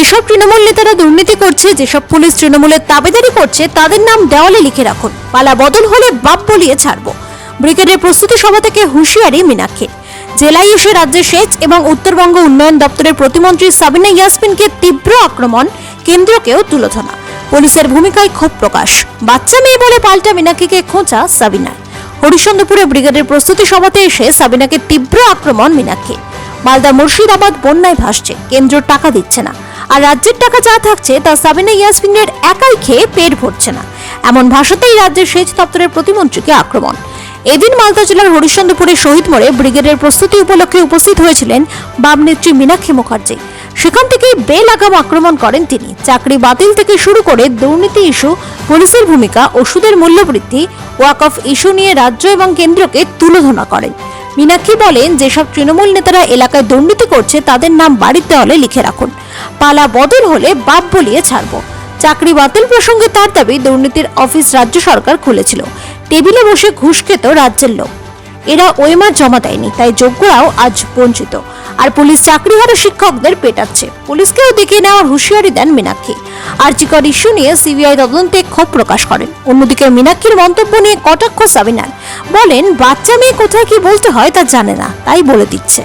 যেসব তৃণমূল নেতারা দুর্নীতি করছে, যেসব পুলিশ তৃণমূলের তাবেদারি করছে, তাদের নাম দেওয়ালে লিখে রাখুন। পালা বদল হলে বাপ বলিয়ে ছাড়বো। ব্রিগেডের প্রস্তুতি সভা থেকে হুঁশিয়ারি মীনাক্ষীর জেলায় এসে রাজ্যের সেচ এবং উত্তরবঙ্গ উন্নয়ন দপ্তরের প্রতিমন্ত্রী সাবিনা ইয়াসমিনকে তীব্র আক্রমণ, কেন্দ্রকেও তুলোধনা। পুলিশের ভূমিকায় ক্ষোভ প্রকাশ। বাচ্চা মেয়ে বলে পাল্টা মীনাক্ষীকে খোঁচা সাবিনা। হরিশ্চন্দ্রপুরে ব্রিগেডের প্রস্তুতি সভাতে এসে সাবিনাকে তীব্র আক্রমণ মীনাক্ষী। মালদা মুর্শিদাবাদ, বন্যায় ভাসছে। কেন্দ্র টাকা দিচ্ছে না। আর রাজ্যের টাকা যা থাকছে তা সাবিনা ইয়াসমিনের একাই খেয়ে পেট ভরছে না। এমন ভাষাতেই রাজ্যের সেচ দপ্তরের প্রতিমন্ত্রীকে আক্রমণ। এদিন মালদা জেলার হরিশ্চন্দ্রপুরের শহীদ মোড়ে ব্রিগেডের প্রস্তুতি উপলক্ষে উপস্থিত হয়েছিলেন বাম নেত্রী মীনাক্ষী মুখার্জি। সেখান থেকেই বেলাগাম আক্রমণ করেন তিনি। চাকরি বাতিল থেকে শুরু করে দুর্নীতি ইস্যু, পুলিশের ভূমিকা, ওষুধের মূল্যবৃদ্ধি অফ ইস্যু নিয়ে রাজ্য এবং কেন্দ্রকে তুলোধনা করেন। মীনাক্ষী বলেন, যেসব তৃণমূল নেতারা এলাকায় দুর্নীতি করছে, তাদের নাম বাড়ির দেওয়ালে লিখে রাখুন। পালা বদল হলে বাপ বলিয়ে ছাড়ব। চাকরি বাতিল প্রসঙ্গে তার দাবি, দুর্নীতির অফিস রাজ্য সরকার খুলেছিল। টেবিলে বসে ঘুষ খেত রাজ্যের লোক। এরা ওয়েমার জমা দেয়নি, তাই যোগ্যরাও আজ বঞ্চিত। আর পুলিশ চাকরিহারা শিক্ষকদের পেটাচ্ছে। পুলিশকেও দেখে নেওয়ার হুঁশিয়ারি দেন মীনাক্ষী। আর্চিকর ইস্যু নিয়ে সিবিআই তদন্তে ক্ষোভ প্রকাশ করেন। অন্যদিকে মীনাক্ষীর মন্তব্য নিয়ে কটাক্ষ সাবিনার বলেন, বাচ্চা মেয়ে কোথায় কি বলতে হয় তা জানে না, তাই বলে দিচ্ছে।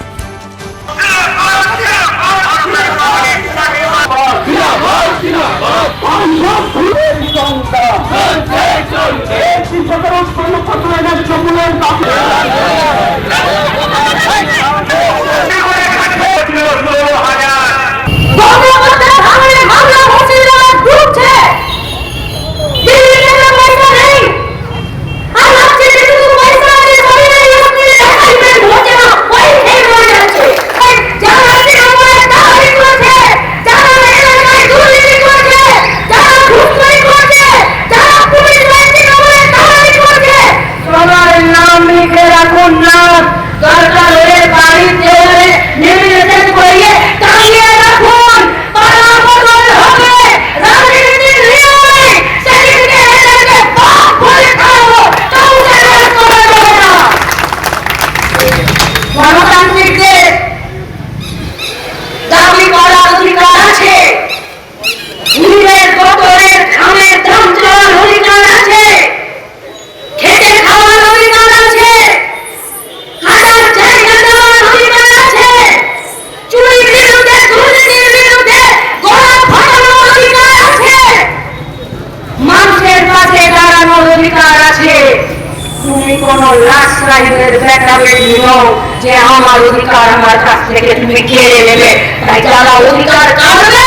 কোন লাশ রাইনের ব্যাকআপে নিও যে আমার অধিকার আমার কাছ থেকে তুমি কেড়ে নেবে। তাই যারা অধিকার কাড়বে,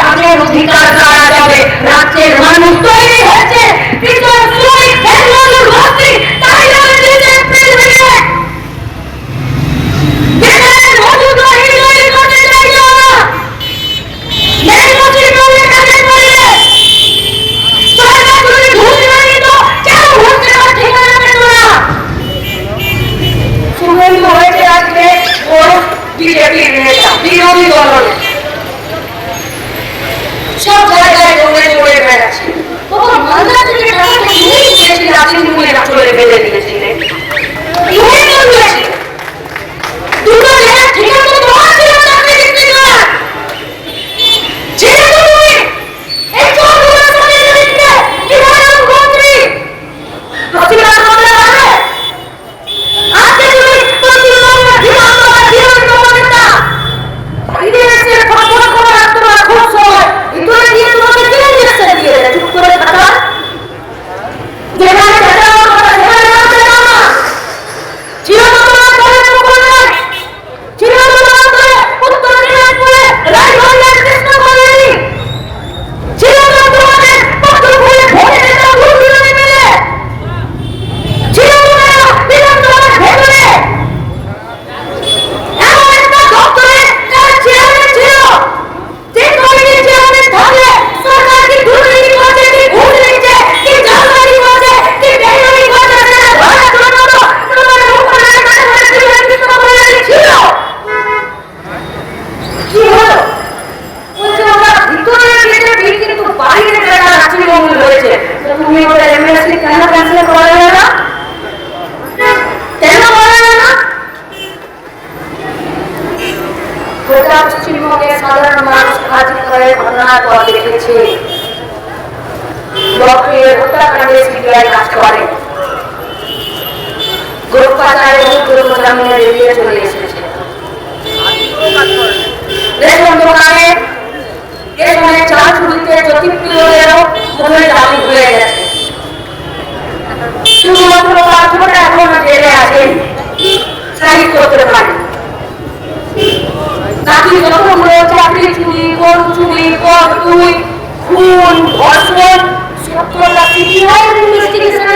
তাদের অধিকার কাড়া যাবে। রাজ্যের মানুষ তৈরি হয়েছে ভিতর শ্রমিক বেঙ্গলুর পাচার এবং গ্রুপ জামিনে বেরিয়ে চলে এসেছে। দেখুন দোকানে এখানে চা ছুরিতে জ্যোতিপ্রিয়েরও মনে জামিন হয়ে গেছে। শুধুমাত্র পাঁচটা এখনও জেলে আছেন সাহিদ করতে পারে নাকি যতগুলো চাকরি চুরি গরু চুরি পদ দুই খুন, ধর্ষণ সবগুলো সিবিআই ইনভেস্টিগেশনের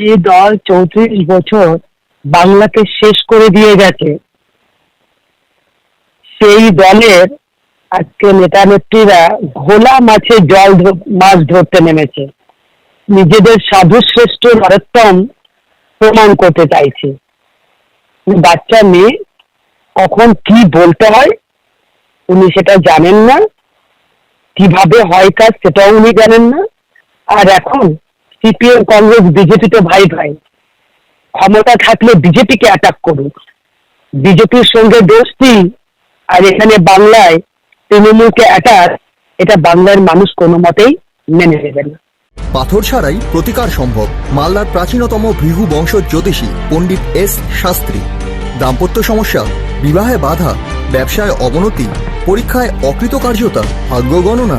যে দল চৌত্রিশ বছর বাংলাকে শেষ করে দিয়ে গেছে, সেই দলের আজকে নেতা নেত্রীরা ঘোলা মাছে জল মাছ ধরতে নেমেছে। নিজেদের সাধু শ্রেষ্ঠ নরোত্তম প্রমাণ করতে চাইছে। বাচ্চা মেয়ে কখন কি বলতে হয় উনি সেটা জানেন না। কীভাবে হয় কাজ সেটাও উনি জানেন না। আর এখন সিপিএম, কংগ্রেস, বিজেপি তো ভাই ভাই। ক্ষমতা থাকলে বিজেপিকে অ্যাটাক করুক। বিজেপির সঙ্গে দোস্তি আর এখানে বাংলায় তৃণমূলকে অ্যাটাক এটা বাংলার মানুষ কোনো মতেই মেনে নেবে না। পাথর ছাড়াই প্রতিকার সম্ভব। মালদার প্রাচীনতম ভৃহু বংশ জ্যোতিষী পণ্ডিত এস শাস্ত্রী। দাম্পত্য সমস্যা, বিবাহে বাধা, ব্যবসায় অবনতি, পরীক্ষায় অকৃতকার্যতা, ভাগ্য গণনা